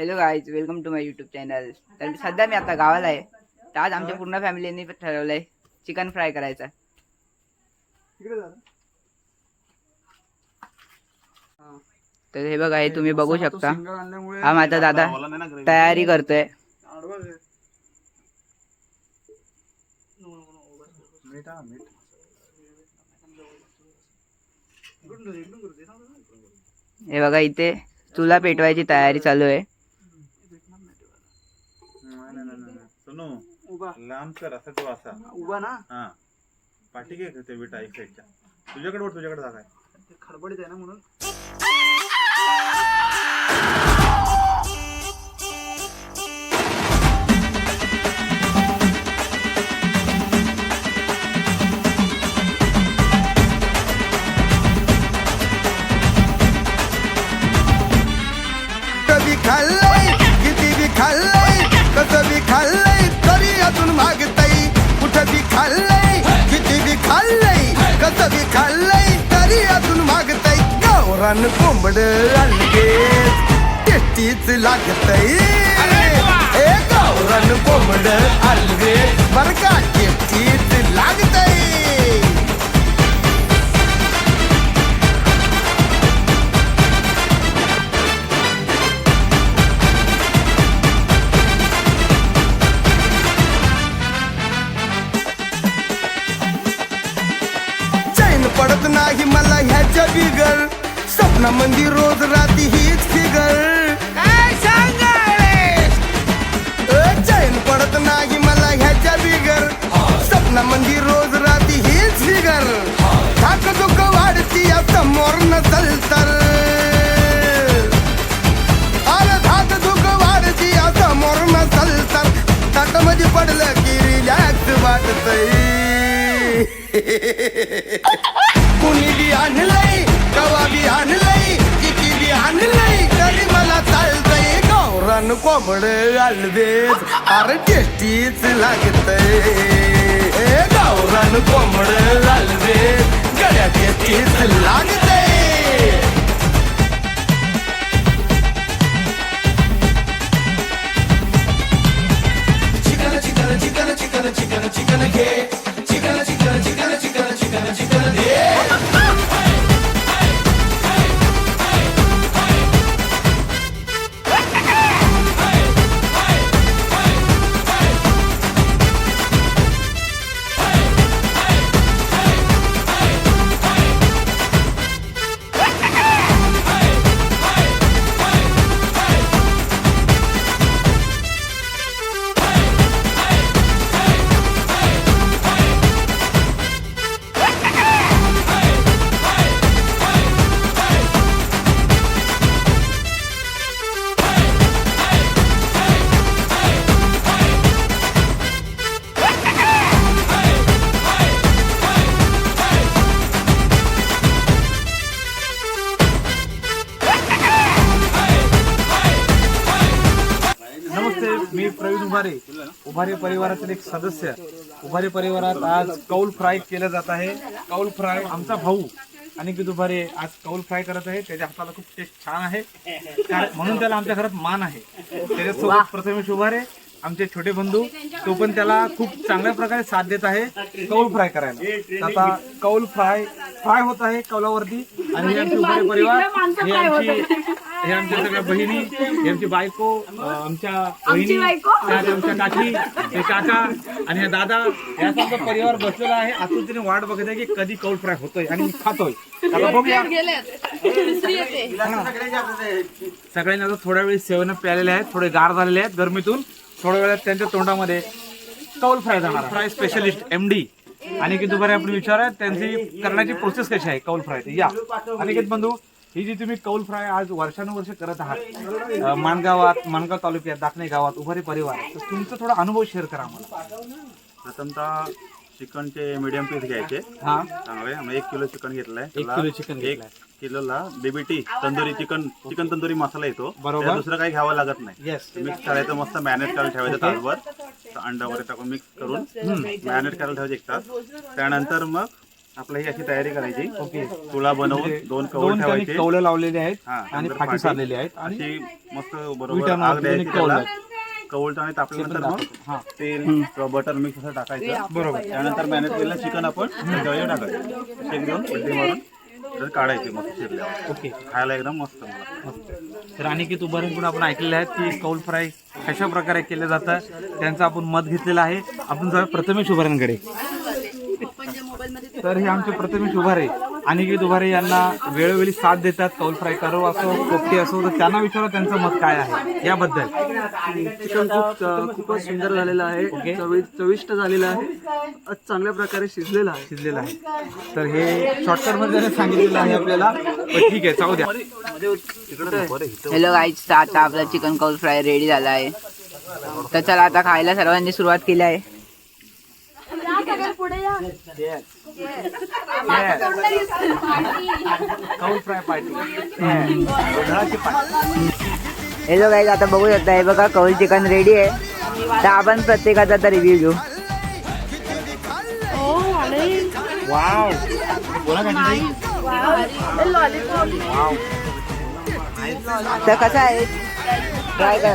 Hello guys welcome to my YouTube channel तर सध्या मी आता गावाला आहे. तर आज आमच्या पूर्ण फॅमिलीने ठरवलं आहे चिकन फ्राय करायचा. तर हे बघा हे तुम्ही बघू शकता. हा माझा दादा तयारी करतोय. हे बघा इथे चुला पेटवायची तयारी चालू आहे. सुनो लांब कर असा तो असा. उभा ना? हा. पाठी घे ते विटा एक साईडच्या. तुझ्याकडे वर तुझ्याकडे जागा आहे. ते खडबडीत आहे ना म्हणून. खाल्लंय किती बी खाल्लंय कसं बी खाल्लंय तरी अजून मागताई गावरान कोंबड अलगे टेस्टीच लागतय. ए गावरान कोंबड अलगे बर का स्वप्नामंदी रोज राती हीच फिगर. काय चैन पडत नाही मला ह्याच्या बिगर. स्वप्नामंदी रोज राती हीच फिगर. थाक दुःख वाढती या समोर नसल तर अरे धाक दुःख वाढती या समोर नसल तर ताटमध्ये पडलं की रिलॅक्स वाटतय. कोंबड अलवेज अरे टेस्टीच लागत गावरान कोंबड अलवेज मी प्रवीण उभारे. उभारे परिवारातील एक सदस्य. उभारे परिवारात आज कौल फ्राय केलं जात आहे. कौल फ्राय आमचा भाऊ अनिकेत उभारे आज कौल फ्राय करत आहे. त्याच्या हाताला खूप टेस्ट छान आहे. म्हणून त्याला आमच्या घरात मान आहे. त्याच्यासोबत प्रथमेश उभारे. आमचे छोटे बंधू तो पण त्याला खूप चांगल्या प्रकारे साथ देत आहे कौल फ्राय करायला. आता कौल फ्राय फ्राय होत आहे कौलावरती आणि हे आमचे उभारे परिवार हे आमची हे आमच्या सगळ्या बहिणी हे आमची बायको आमच्या बहिणी आमच्या काकी हे काका आणि हे दादा या सर्व परिवार बसलेला आहे. आतुरतेने वाट बघत आहे की कधी कौल फ्राय होतोय आणि खातोय. सगळ्यांनी आता थोड्या वेळ सेवन प्यालेले आहेत थोडे गार झालेले आहेत गरमीतून. थोड्या वेळात त्यांच्या तोंडामध्ये कौल फ्राय जाणार फ्राय स्पेशलिस्ट एम डी आणि की दुपारी आपण विचारा त्यांची करण्याची प्रोसेस कशी आहे कौल फ्राय या. अनिकेत बंधू ही जी तुम्ही कौल फ्राय आज वर्षानुवर्ष करत आहात अं, माणगावात माणगाव तालुक्यात दाखणे गावात उभारी परिवार तर तुमचा थोडा अनुभव शेअर करा आम्हाला. प्रथमतः चिकनचे मीडियम पीस घ्यायचे. हा. चांगले. आम्ही एक किलो चिकन घेतलंय. एक त्याला किलो चिकन एक घेतलंय. किलोला BBT tandoori chicken chicken tandoori masala येतो. बरोबर. दुसरं काही घ्यावं लागत नाही. येस मिक्स करायचं मस्त मॅरिनेट करायला ठेवायचं तासभर अंडा वगैरे टाकून मिक्स करून मॅरिनेट करायला ठेवायचं एक तास. त्यानंतर मग आपल्याला ही अशी तयारी करायची. ओके बनवून म्हणजे दोन कवळ दोन ठेवायचे. कवलं लावलेले आहेत हा, आणि नंतर फाटी फाटी. सारलेली आहेत आणि अशी मस्त विटा बरोबर आग द्यायची त्याला. आणि तापल्यानंतर मग हा. तेल बटर मिक्स असं टाकायचं. बरोबर. त्यानंतर मॅनेज केलेलं चिकन आपण त्याच्यावर टाकायचं. शेक देऊन पलटी मारून तर काढायचे मस्त चिरल्यावर ओके. खायला एकदम मस्त तर अनिकेत उभारून आपण ऐकलेलं आहे की कौल फ्राय कशा प्रकारे केलं जातं त्यांचं आपण मत घेतलेलं आहे. आपण जाऊया प्रथमेश उभाऱ्यांकडे तर हे आमचे प्रथमेश उभारे. अनिकेत उभारे यांना वेळोवेळी साथ देतात कौल फ्राय करो असो कोपटी असो तर त्यांना विचारा त्यांचं मत काय आहे याबद्दल. चिकन खूप खूपच सुंदर झालेलं आहे चवी चविष्ट झालेलं आहे आज चांगल्या प्रकारे शिजलेलं आहे. शिजलेलं आहे. तर हे शॉर्टकटमध्ये सांगितलेलं आहे आपल्याला पण ठीक आहे चालू द्या. हॅलो गाईज तर आता आपला चिकन कौल फ्राय रेडी झाला आहे. तर चला आता खायला सर्वांनी सुरुवात केली आहे. फ्राय पार्टी हॅलो गाईज आता बघू शकता हे बघा कौल चिकन रेडी आहे. तर आपण प्रत्येकाचा आता रिव्ह्यू घेऊ. वाव तर कसं आहे? ट्राय कर.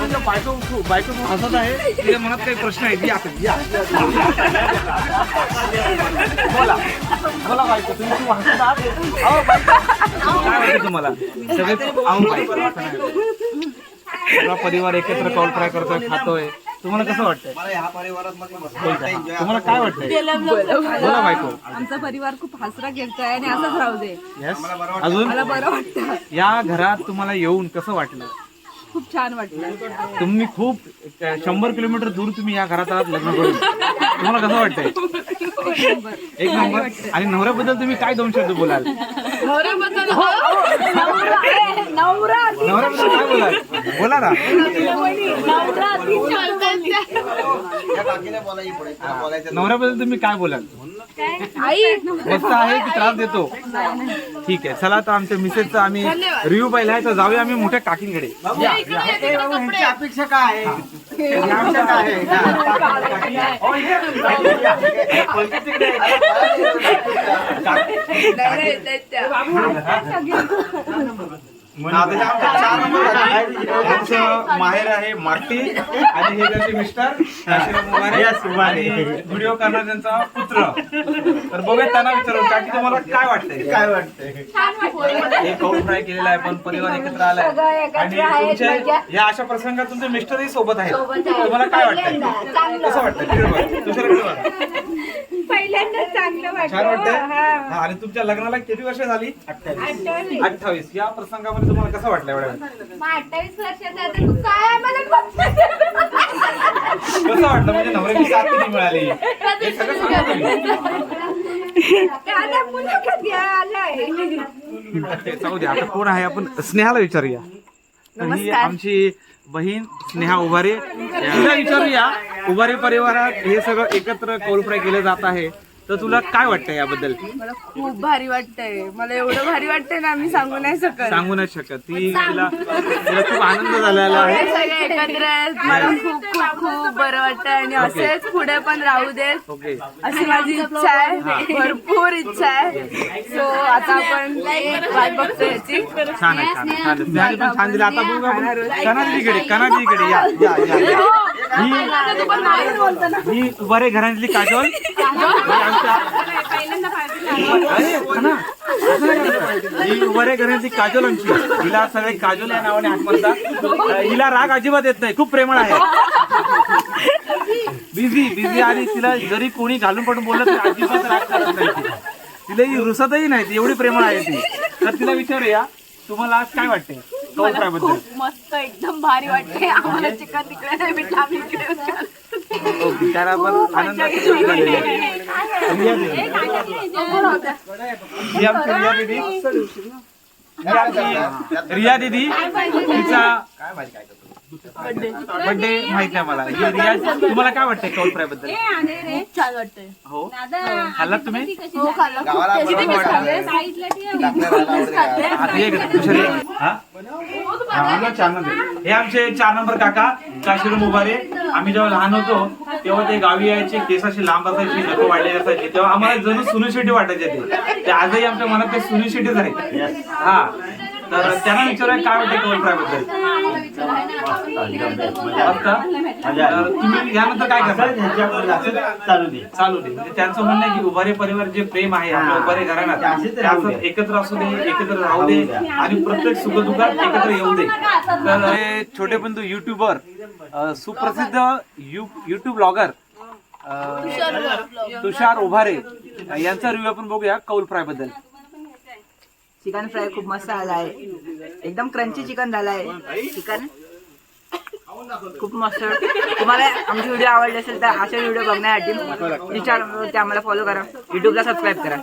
कसे बायको बायको हसत आहे. तिच्या मनात काही प्रश्न आहेत. या या. बोला. बोला बायको तुम्ही खूप हसत आहात. अहो बायको. काय वाटतं तुम्हाला? सगळे अहो बायको असं नाही. सगळा परिवार एकत्र कॉल फ्राय करतोय खातोय. तुम्हाला कसं वाटतंय? बोलता. तुम्हाला काय वाटतंय? बोला बायको. आमचा परिवार खूप हसरा खेळतोय आणि असंच राहू दे. येस अजून? मला बरं वाटतं. या घरात तुम्हाला येऊन कसं वाटलं? खूप छान वाटलं. तुम्ही खूप शंभर किलोमीटर दूर तुम्ही या घरात आहात लग्न करून. तुम्हाला कसं वाटतंय? एक नंबर. आणि नवऱ्याबद्दल तुम्ही काय दोन शब्द बोलाल? नवऱ्याबद्दल नवरा नवऱ्याबद्दल काय बोलाल? बोला ना. नवरा नवऱ्याबद्दल तुम्ही काय बोलाल? आई. मस्त आहे की त्रास देतो? ठीक आहे चला तर आमच्या मिसेसचा आम्ही रिव्ह्यू पाहिला आहे तर जाऊया आम्ही मोठ्या काकींकडे. अपेक्षा काय आहे? या आमच्या हो, इथे. त्यांचं माहेर आहे माटी आणि हे त्यांचे मिस्टर काशीराम मुबारे आणि व्हिडिओ करणार त्यांचा पुत्र. तर बघूया त्यांना विचारू काकी तुम्हाला काय वाटतंय? काय वाटतंय? हे कौल फ्राय केलेला आहे पण परिवार एकत्र आलाय. आणि तुमच्या या अशा प्रसंगात तुमचे मिस्टरही सोबत आहेत. तुम्हाला काय वाटतंय? कसं वाटतंय? बघ. पहिल्यांदा चांगलं छान वाटतंय. वाटलं हा, आणि तुमच्या लग्नाला किती वर्ष झाली? अठ्ठावीस. या प्रसंगामध्ये तुम्हाला कसं वाटलं एवढ्या वेळात? अठ्ठावीस वर्षाचा आता तू काय आम्हाला कसं वाटलं? म्हणजे नवऱ्याची साथ किती मिळाली? हे सगळं सांगा तुम्ही. त्याला मुलाखत घ्या आलाय. ते जाऊ द्या. आता कोण आहे? आपण स्नेहाला विचारूया. तर ही आमची बहीण स्नेहा उभारे. तिला विचारूया उभारे परिवारात हे सगळं एकत्र कौल फ्राय केलं जात आहे. तर तुला काय वाटतं याबद्दल? मला खूप भारी वाटतंय. मला एवढं भारी वाटतंय ना मी सांगू नाही शकत. सांगू नाही शकत. ती तिला तिला खूप आनंद झालेला आहे. सगळे एकत्र आहेत. मला खूप खूप खूप बरं वाटतंय. आणि असेच पुढे पण राहू देत. ओके अशी माझी इच्छा आहे. भरपूर इच्छा आहे. सो आता आपण वाट बघतो याची. छान आहे छान आहे, छान आहे. स्नेहाने पण छान दिलं. आता बघू आपण. कनाजीकडे कनाजीकडे या या या या. ही ही उभारे घरातली काजोल. ही बरे ही घरातली काजोल आमची. हिला सगळे काजोल या नावाने हात म्हणतात हिला राग अजिबात येत नाही खूप प्रेमळ आहे. बिझी बिझी आणि तिला जरी कोणी घालून पडून बोललं तर अजिबात राग करत नाही तिला ही रुसतही नाही ती एवढी प्रेमळ आहे ती. तर तिला विचारूया तुम्हाला आज काय वाटते कौल फ्रायबद्दल खूप मस्त एकदम भारी वाटते. आम्हाला चिकन तिकडे नाही भेटलं आम्ही इकडे. हो, बिचारा पण आहे. रिया दीदी. तिचा बर्थडे माहीत? नाही मला. रिया तुम्हाला काय वाटतंय कौल फ्रायबद्दल? छान वाटतंय. हो. खाल्लात तुम्ही? हो दुसरी. हा? हे आमचे चार नंबर काका काशीराम उभारे. आम्ही जेव्हा लहान होतो तेव्हा ते गावी यायचे केस असे लांब असायचे डोकं वाढलेले असायचे. तेव्हा आम्हाला जणू सुनी शेट्टी वाटायचे ते. ते आजही आमच्या मनात ते सुनी शेट्टीच आहे हा. तर त्यांना विचारूया काय वाटते कवलबद्दल? तुम्ही यानंतर काय करता? चालू दे. चालू दे. म्हणजे त्यांचं म्हणणं आहे की उभारे परिवार जे प्रेम आहे आपल्या उभारे घराण्यात ते असं एकत्र असू दे एकत्र राहू दे आणि प्रत्येक सुखदुःखात एकत्र येऊ दे. तर हे छोटे बंधू युट्यूबर सुप्रसिद्ध युट्यूब ब्लॉगर तुषार उभारे यांचा रिव्ह्यू आपण बघूया कौल फ्रायबद्दल. चिकन फ्राय खूप मस्त आलाय एकदम क्रंची चिकन झालाय. चिकन? खूप मस्त तुम्हाला आमचे व्हिडिओ आवडले असेल तर असे व्हिडिओ बघण्यासाठी विचार ते आम्हाला फॉलो करा. युट्यूबला सबस्क्राईब करा.